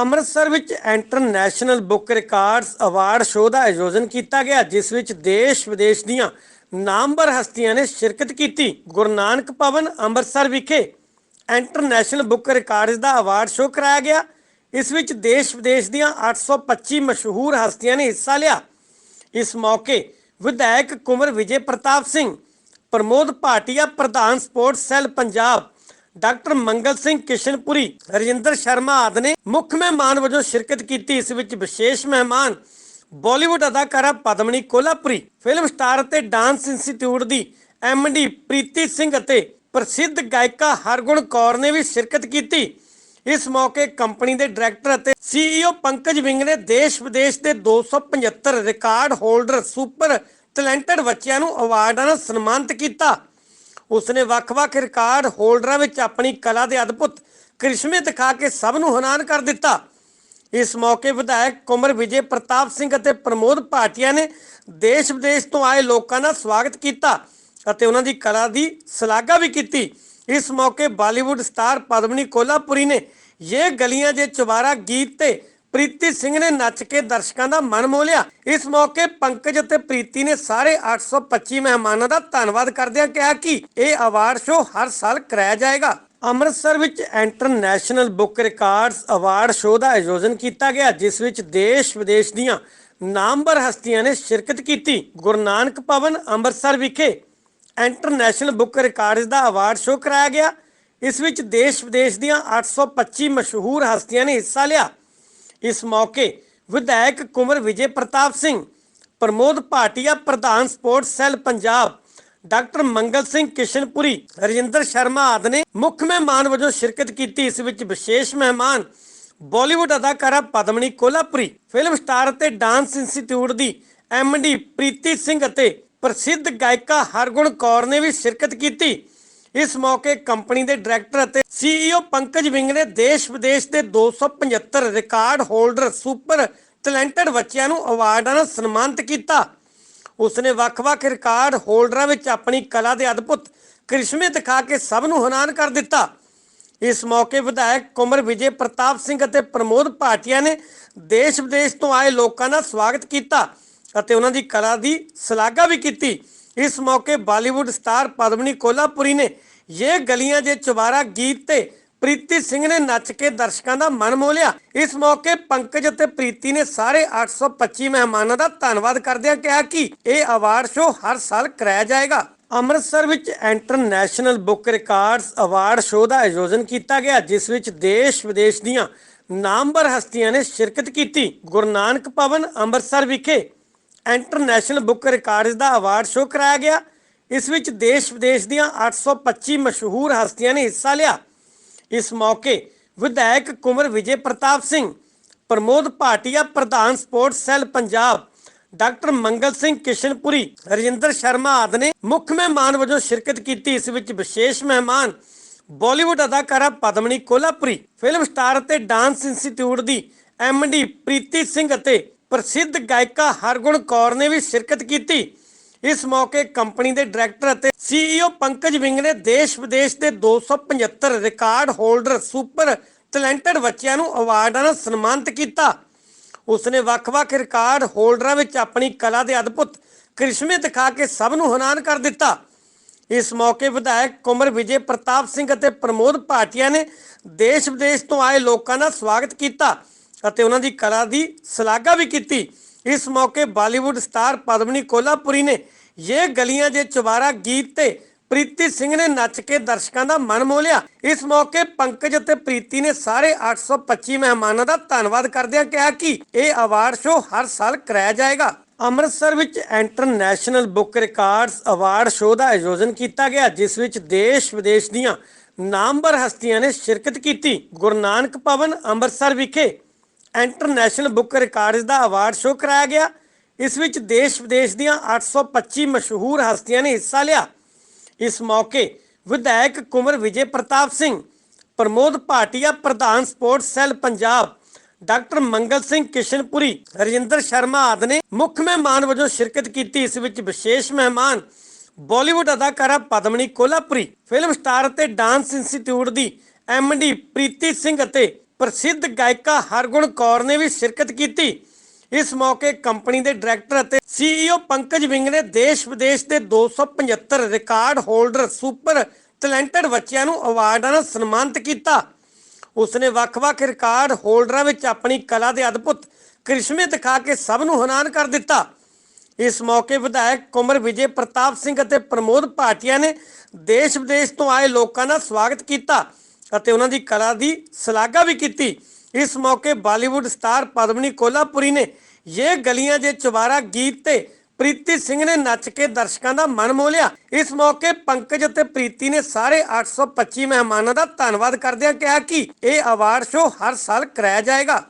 ਅੰਮ੍ਰਿਤਸਰ ਵਿੱਚ international book records award show ਦਾ ਆਯੋਜਨ ਕੀਤਾ ਗਿਆ, ਜਿਸ ਵਿੱਚ ਦੇਸ਼ ਵਿਦੇਸ਼ ਦੀਆਂ ਨਾਮਵਰ ਹਸਤੀਆਂ ਨੇ ਸ਼ਿਰਕਤ ਕੀਤੀ। ਗੁਰੂ ਨਾਨਕ ਭਵਨ, ਅੰਮ੍ਰਿਤਸਰ ਵਿਖੇ ਇੰਟਰਨੈਸ਼ਨਲ ਬੁੱਕ ਰਿਕਾਰਡਸ ਦਾ ਅਵਾਰਡ ਸ਼ੋਅ ਕਰਾਇਆ ਗਿਆ। ਇਸ ਵਿੱਚ ਦੇਸ਼ ਵਿਦੇਸ਼ ਦੀਆਂ 825 ਮਸ਼ਹੂਰ ਹਸਤੀਆਂ ਨੇ ਹਿੱਸਾ ਲਿਆ। ਇਸ ਮੌਕੇ ਵਿਧਾਇਕ ਕੁਮਰ ਵਿਜੇ ਪ੍ਰਤਾਪ ਸਿੰਘ, ਪ੍ਰਮੋਦ ਭਾਟੀਆ, ਪ੍ਰਧਾਨ sports cell Punjab doctor Mangal Singh Kishanpuri, Rajinder Sharma ਆਦਿ ਨੇ ਮੁੱਖ ਮਹਿਮਾਨ ਵਜੋਂ ਸ਼ਿਰਕਤ ਕੀਤੀ, ਇਸ ਵਿੱਚ ਵਿਸ਼ੇਸ਼ ਮਹਿਮਾਨ ਬਾਲੀਵੁੱਡ ਅਦਾਕਾਰਾ ਪਦਮਣੀ ਕੋਲਾਪੁਰੀ, ਫਿਲਮ ਸਟਾਰ ਅਤੇ ਡਾਂਸ ਇੰਸਟੀਚਿਊਟ ਦੀ ਡੀ ਪ੍ਰੀਤੀ ਸਿੰਘ ਅਤੇ ਪ੍ਰਸਿੱਧ ਗਾਇਕਾ ਹਰਗੁਣ ਕੌਰ ਨੇ ਵੀ ਸ਼ਿਰਕਤ ਕੀਤੀ। ਇਸ ਮੌਕੇ ਕੰਪਨੀ ਦੇ ਡਾਇਰੈਕਟਰ ਅਤੇ ਸੀਈਓ ਪੰਕਜ ਵਿੰਗ ਨੇ ਦੇਸ਼ ਵਿਦੇਸ਼ ਦੇ 275 ਰਿਕਾਰਡ ਹੋਲਡਰ ਸੁਪਰ ਟੈਲੈਂਟਡ ਬੱਚਿਆਂ ਨੂੰ ਅਵਾਰਡਾਂ ਨਾਲ ਸਨਮਾਨਿਤ ਕੀਤਾ। ਉਸਨੇ ਵੱਖ-ਵੱਖ ਰਿਕਾਰਡ ਹੋਲਡਰਾਂ ਵਿੱਚ ਆਪਣੀ ਕਲਾ ਦੇ ਅਦਭੁਤ ਕ੍ਰਿਸ਼ਮੇ ਦਿਖਾ ਕੇ ਸਭ ਨੂੰ ਹੈਰਾਨ ਕਰ ਦਿੱਤਾ। ਇਸ ਮੌਕੇ ਵਿਧਾਇਕ ਕੁਮਰ ਵਿਜੇ ਪ੍ਰਤਾਪ ਸਿੰਘ ਅਤੇ ਪ੍ਰਮੋਦ ਭਾਟੀਆ ਨੇ ਦੇਸ਼ ਵਿਦੇਸ਼ ਤੋਂ ਆਏ ਲੋਕਾਂ ਦਾ ਸਵਾਗਤ ਕੀਤਾ ਅਤੇ ਉਹਨਾਂ ਦੀ ਕਲਾ ਦੀ ਸ਼ਲਾਘਾ ਵੀ ਕੀਤੀ। ਇਸ ਮੌਕੇ ਬਾਲੀਵੁੱਡ ਸਟਾਰ ਪਦਮਨੀ ਕੋਲਾਪੁਰੀ ਨੇ ਇਹ ਗਲੀਆਂ ਜੇ ਚੁਬਾਰਾ ਗੀਤ ਤੇ ਪ੍ਰੀਤੀ ਸਿੰਘ ਨੇ ਨੱਚ ਕੇ ਦਰਸ਼ਕਾਂ ਦਾ ਮਨ ਮੋਹ ਇਸ ਮੌਕੇ ਪੰਕਜ ਅਤੇ ਪ੍ਰੀਤੀ ਨੇ ਸਾਰੇ 825 ਮਹਿਮਾਨਾਂ ਦਾ ਧੰਨਵਾਦ ਕਰਦਿਆਂ ਕਿਹਾ ਕਿ ਇਹ ਅਵਾਰਡ ਸ਼ੋ ਹਰ ਸਾਲ ਕਰਾਇਆ ਜਾਏਗਾ। ਅੰਮ੍ਰਿਤਸਰ ਵਿੱਚ international book records award show ਦਾ ਆਯੋਜਨ ਕੀਤਾ ਗਿਆ, ਜਿਸ ਵਿੱਚ ਦੇਸ਼ ਵਿਦੇਸ਼ ਦੀਆਂ ਨਾਮਵਰ ਹਸਤੀਆਂ ਨੇ ਸ਼ਿਰਕਤ ਕੀਤੀ। ਗੁਰੂ ਨਾਨਕ ਭਵਨ, ਅੰਮ੍ਰਿਤਸਰ ਵਿਖੇ ਇੰਟਰਨੈਸ਼ਨਲ ਬੁੱਕ ਰਿਕਾਰਡਸ ਦਾ ਅਵਾਰਡ ਸ਼ੋਅ ਕਰਾਇਆ ਗਿਆ। ਇਸ ਵਿੱਚ ਦੇਸ਼ ਵਿਦੇਸ਼ ਦੀਆਂ 825 ਮਸ਼ਹੂਰ ਹਸਤੀਆਂ ਨੇ ਹਿੱਸਾ ਲਿਆ। ਇਸ ਮੌਕੇ ਵਿਧਾਇਕ ਕੁਮਰ ਵਿਜੇ ਪ੍ਰਤਾਪ ਸਿੰਘ, ਪ੍ਰਮੋਦ ਭਾਟੀਆ, ਪ੍ਰਧਾਨ sports cell Punjab, doctor Mangal Singh Kishanpuri, Rajinder Sharma ਆਦਿ ਨੇ ਮੁੱਖ ਮਹਿਮਾਨ ਵਜੋਂ ਸ਼ਿਰਕਤ ਕੀਤੀ। ਇਸ ਵਿੱਚ ਵਿਸ਼ੇਸ਼ ਮਹਿਮਾਨ ਬਾਲੀਵੁੱਡ ਅਦਾਕਾਰਾ ਪਦਮਨੀ ਕੋਲਾਪੁਰੀ, ਫਿਲਮ ਸਟਾਰ ਅਤੇ ਡਾਂਸ ਇੰਸਟੀਚਿਊਟ ਦੀ ਡੀ ਪ੍ਰੀਤੀ ਸਿੰਘ ਅਤੇ ਪ੍ਰਸਿੱਧ ਗਾਇਕਾ ਹਰਗੁਣ ਕੌਰ ਨੇ ਵੀ ਸ਼ਿਰਕਤ ਕੀਤੀ। ਇਸ ਮੌਕੇ ਕੰਪਨੀ ਦੇ ਡਾਇਰੈਕਟਰ ਅਤੇ ਸੀਈਓ ਪੰਕਜ ਵਿੰਗ ਨੇ ਦੇਸ਼ ਵਿਦੇਸ਼ ਦੇ 275 ਰਿਕਾਰਡ ਹੋਲਡਰ ਸੁਪਰ ਟੈਲੈਂਟਡ ਬੱਚਿਆਂ ਨੂੰ ਅਵਾਰਡਾਂ ਨਾਲ ਸਨਮਾਨਿਤ ਕੀਤਾ। ਉਸਨੇ ਵੱਖ-ਵੱਖ ਰਿਕਾਰਡ ਹੋਲਡਰਾਂ ਵਿੱਚ ਆਪਣੀ ਕਲਾ ਦੇ ਅਦਭੁਤ ਕ੍ਰਿਸ਼ਮੇ ਦਿਖਾ ਕੇ ਸਭ ਨੂੰ ਹੈਰਾਨ ਕਰ ਦਿੱਤਾ। ਇਸ ਮੌਕੇ ਵਿਧਾਇਕ ਕੁਮਰ ਵਿਜੇ ਪ੍ਰਤਾਪ ਸਿੰਘ ਅਤੇ ਪ੍ਰਮੋਦ ਭਾਟੀਆ ਨੇ ਦੇਸ਼ ਵਿਦੇਸ਼ ਤੋਂ ਆਏ ਲੋਕਾਂ ਦਾ ਸਵਾਗਤ ਕੀਤਾ ਅਤੇ ਉਹਨਾਂ ਦੀ ਕਲਾ ਦੀ ਸ਼ਲਾਘਾ ਵੀ ਕੀਤੀ। ਇਸ ਮੌਕੇ ਬਾਲੀਵੁੱਡ ਸਟਾਰ ਪਦਮਨੀ ਕੋਲਾਪੁਰੀ ਨੇ ਇਹ ਗਲੀਆਂ ਦੇ ਚੁਬਾਰਾ ਗੀਤ ਤੇ ਪ੍ਰੀਤੀ ਸਿੰਘ ਨੇ ਨੱਚ ਕੇ ਦਰਸ਼ਕਾਂ ਦਾ ਮਨ ਮੋਹ ਇਸ ਮੌਕੇ ਪੰਕਜ ਅਤੇ ਪ੍ਰੀਤੀ ਨੇ ਸਾਰੇ 825 ਮਹਿਮਾਨਾਂ ਦਾ ਧੰਨਵਾਦ ਕਰਦਿਆਂ ਕਿਹਾ ਕਿ ਇਹ ਅਵਾਰਡ ਸ਼ੋਅ ਹਰ ਸਾਲ ਕਰਾਇਆ ਜਾਏਗਾ। ਅੰਮ੍ਰਿਤਸਰ ਵਿੱਚ international book records award show ਦਾ ਆਯੋਜਨ ਕੀਤਾ ਗਿਆ, ਜਿਸ ਵਿੱਚ ਦੇਸ਼ ਵਿਦੇਸ਼ ਦੀਆਂ ਨਾਮਵਰ ਹਸਤੀਆਂ ਨੇ ਸ਼ਿਰਕਤ ਕੀਤੀ। ਗੁਰੂ ਨਾਨਕ ਭਵਨ ਅੰਮ੍ਰਿਤਸਰ ਵਿਖੇ ਇੰਟਰਨੈਸ਼ਨਲ ਬੁੱਕ ਰਿਕਾਰਡਸ ਦਾ ਅਵਾਰਡ ਸ਼ੋਅ ਕਰਾਇਆ ਗਿਆ। ਇਸ ਵਿੱਚ ਦੇਸ਼ ਵਿਦੇਸ਼ ਦੀਆਂ 825 ਮਸ਼ਹੂਰ ਹਸਤੀਆਂ ਨੇ ਹਿੱਸਾ ਲਿਆ। ਇਸ ਮੌਕੇ ਵਿਧਾਇਕ ਕੁਮਰ ਵਿਜੇ ਪ੍ਰਤਾਪ ਸਿੰਘ, ਪ੍ਰਮੋਦ ਭਾਟੀਆ, ਪ੍ਰਧਾਨ sports cell Punjab, doctor Mangal Singh Kishanpuri, Rajinder Sharma ਆਦਿ ਨੇ ਮੁੱਖ ਮਹਿਮਾਨ ਵਜੋਂ ਸ਼ਿਰਕਤ ਕੀਤੀ। ਇਸ ਵਿੱਚ ਵਿਸ਼ੇਸ਼ ਮਹਿਮਾਨ ਬਾਲੀਵੁੱਡ ਅਦਾਕਾਰਾ ਪਦਮਨੀ ਕੋਲਾਪੁਰੀ, ਫਿਲਮ ਸਟਾਰ ਅਤੇ ਡਾਂਸ ਇੰਸਟੀਚਿਊਟ ਦੀ ਡੀ ਪ੍ਰੀਤੀ ਸਿੰਘ ਅਤੇ ਪ੍ਰਸਿੱਧ ਗਾਇਕਾ ਹਰਗੁਣ ਕੌਰ ਨੇ ਵੀ ਸ਼ਿਰਕਤ ਕੀਤੀ। ਇਸ ਮੌਕੇ ਕੰਪਨੀ ਦੇ ਡਾਇਰੈਕਟਰ ਅਤੇ ਸੀਈਓ ਪੰਕਜ ਵਿੰਗ ਨੇ ਦੇਸ਼ ਵਿਦੇਸ਼ ਦੇ 275 ਰਿਕਾਰਡ ਹੋਲਡਰ ਸੁਪਰ ਟੈਲੈਂਟਡ ਬੱਚਿਆਂ ਨੂੰ ਅਵਾਰਡਾਂ ਨਾਲ ਸਨਮਾਨਿਤ ਕੀਤਾ। ਉਸਨੇ ਵੱਖ-ਵੱਖ ਰਿਕਾਰਡ ਹੋਲਡਰਾਂ ਵਿੱਚ ਆਪਣੀ ਕਲਾ ਦੇ ਅਦਭੁਤ ਕ੍ਰਿਸ਼ਮੇ ਦਿਖਾ ਕੇ ਸਭ ਨੂੰ ਹੈਰਾਨ ਕਰ ਦਿੱਤਾ। ਇਸ ਮੌਕੇ ਵਿਧਾਇਕ ਕੁਮਰ ਵਿਜੇ ਪ੍ਰਤਾਪ ਸਿੰਘ ਅਤੇ ਪ੍ਰਮੋਦ ਭਾਟੀਆ ਨੇ ਦੇਸ਼ ਵਿਦੇਸ਼ ਤੋਂ ਆਏ ਲੋਕਾਂ ਦਾ ਸਵਾਗਤ ਕੀਤਾ ਅਤੇ ਉਹਨਾਂ ਦੀ ਕਲਾ ਦੀ ਸ਼ਲਾਘਾ ਵੀ ਕੀਤੀ। ਇਸ ਮੌਕੇ ਬਾਲੀਵੁੱਡ ਸਟਾਰ ਪਦਮਨੀ ਕੋਲਾਪੁਰੀ ਨੇ ਇਹ ਗਲੀਆਂ ਦੇ ਚੁਬਾਰਾ ਗੀਤ ਤੇ ਪ੍ਰੀਤੀ ਸਿੰਘ ਨੇ ਨੱਚ ਕੇ ਦਰਸ਼ਕਾਂ ਦਾ ਮਨ ਮੋਲਿਆ ਇਸ ਮੌਕੇ ਪੰਕਜ ਅਤੇ ਪ੍ਰੀਤੀ ਨੇ ਸਾਰੇ 825 ਮਹਿਮਾਨਾਂ ਦਾ ਧੰਨਵਾਦ ਕਰਦਿਆਂ ਕਿਹਾ ਕਿ ਇਹ ਅਵਾਰਡ ਸ਼ੋਅ ਹਰ ਸਾਲ ਕਰਾਇਆ ਜਾਏਗਾ। ਅੰਮ੍ਰਿਤਸਰ ਵਿੱਚ international book records award show ਦਾ ਆਯੋਜਨ ਕੀਤਾ ਗਿਆ, ਜਿਸ ਵਿੱਚ ਦੇਸ਼ ਵਿਦੇਸ਼ ਦੀਆਂ ਨਾਮਵਰ ਹਸਤੀਆਂ ਨੇ ਸ਼ਿਰਕਤ ਕੀਤੀ। ਗੁਰੂ ਨਾਨਕ ਭਵਨ ਅੰਮ੍ਰਿਤਸਰ ਵਿਖੇ ਇੰਟਰਨੈਸ਼ਨਲ ਬੁੱਕ ਰਿਕਾਰਡਸ ਦਾ ਅਵਾਰਡ ਸ਼ੋ ਕਰਾਇਆ ਗਿਆ। ਇਸ ਵਿੱਚ ਦੇਸ਼ ਵਿਦੇਸ਼ ਦੀਆਂ 825 ਮਸ਼ਹੂਰ ਹਸਤੀਆਂ ਨੇ ਹਿੱਸਾ ਲਿਆ। ਇਸ ਮੌਕੇ ਵਿਧਾਇਕ ਕੁਮਰ ਵਿਜੇ ਪ੍ਰਤਾਪ ਸਿੰਘ, ਪ੍ਰਮੋਦ ਭਾਟੀਆ, ਪ੍ਰਧਾਨ sports cell Punjab, doctor Mangal Singh Kishanpuri, Rajinder Sharma ਆਦਿ ਨੇ ਮੁੱਖ ਮਹਿਮਾਨ ਵਜੋਂ ਸ਼ਿਰਕਤ ਕੀਤੀ। ਇਸ ਵਿੱਚ ਵਿਸ਼ੇਸ਼ ਮਹਿਮਾਨ ਬਾਲੀਵੁੱਡ ਅਦਾਕਾਰਾ ਪਦਮਨੀ ਕੋਲਾਪੁਰੀ, ਫਿਲਮ ਸਟਾਰ ਅਤੇ ਡਾਂਸ ਇੰਸਟੀਚਿਊਟ ਦੀ ਡੀ ਪ੍ਰੀਤੀ ਸਿੰਘ ਅਤੇ ਪ੍ਰਸਿੱਧ ਗਾਇਕਾ ਹਰਗੁਣ ਕੌਰ ਨੇ ਵੀ ਸ਼ਿਰਕਤ ਕੀਤੀ। ਇਸ ਮੌਕੇ ਕੰਪਨੀ ਦੇ ਡਾਇਰੈਕਟਰ ਅਤੇ ਸੀਈਓ ਪੰਕਜ ਵਿੰਗ ਨੇ ਦੇਸ਼ ਵਿਦੇਸ਼ ਦੇ 275 ਰਿਕਾਰਡ ਹੋਲਡਰ ਸੁਪਰ ਟੈਲੈਂਟਡ ਬੱਚਿਆਂ ਨੂੰ ਅਵਾਰਡਾਂ ਨਾਲ ਸਨਮਾਨਿਤ ਕੀਤਾ। ਉਸਨੇ ਵੱਖ-ਵੱਖ ਰਿਕਾਰਡ ਹੋਲਡਰਾਂ ਵਿੱਚ ਆਪਣੀ ਕਲਾ ਦੇ ਅਦਭੁਤ ਕ੍ਰਿਸ਼ਮੇ ਦਿਖਾ ਕੇ ਸਭ ਨੂੰ ਹੈਰਾਨ ਕਰ ਦਿੱਤਾ। ਇਸ ਮੌਕੇ ਵਿਧਾਇਕ ਕੁਮਰ ਵਿਜੇ ਪ੍ਰਤਾਪ ਸਿੰਘ ਅਤੇ ਪ੍ਰਮੋਦ ਭਾਟੀਆ ਨੇ ਦੇਸ਼ ਵਿਦੇਸ਼ ਤੋਂ ਆਏ ਲੋਕਾਂ ਦਾ ਸਵਾਗਤ ਕੀਤਾ ਅਤੇ ਉਹਨਾਂ ਦੀ ਕਲਾ ਦੀ ਸ਼ਲਾਘਾ ਵੀ ਕੀਤੀ। ਇਸ ਮੌਕੇ ਬਾਲੀਵੁੱਡ ਸਟਾਰ ਪਦਮਨੀ ਕੋਲਾਪੁਰੀ ਨੇ ਇਹ ਗਲੀਆਂ ਜੇ ਚੁਬਾਰਾ ਗੀਤ ਤੇ ਪ੍ਰੀਤੀ ਸਿੰਘ ਨੇ ਨੱਚ ਕੇ ਦਰਸ਼ਕਾਂ ਦਾ ਮਨ ਮੋਲਿਆ ਇਸ ਮੌਕੇ ਪੰਕਜ ਅਤੇ ਪ੍ਰੀਤੀ ਨੇ ਸਾਰੇ 825 ਮਹਿਮਾਨਾਂ ਦਾ ਧੰਨਵਾਦ ਕਰਦਿਆਂ ਕਿਹਾ ਕਿ ਇਹ ਅਵਾਰਡ ਸ਼ੋਅ ਹਰ ਸਾਲ ਕਰਾਇਆ ਜਾਏਗਾ।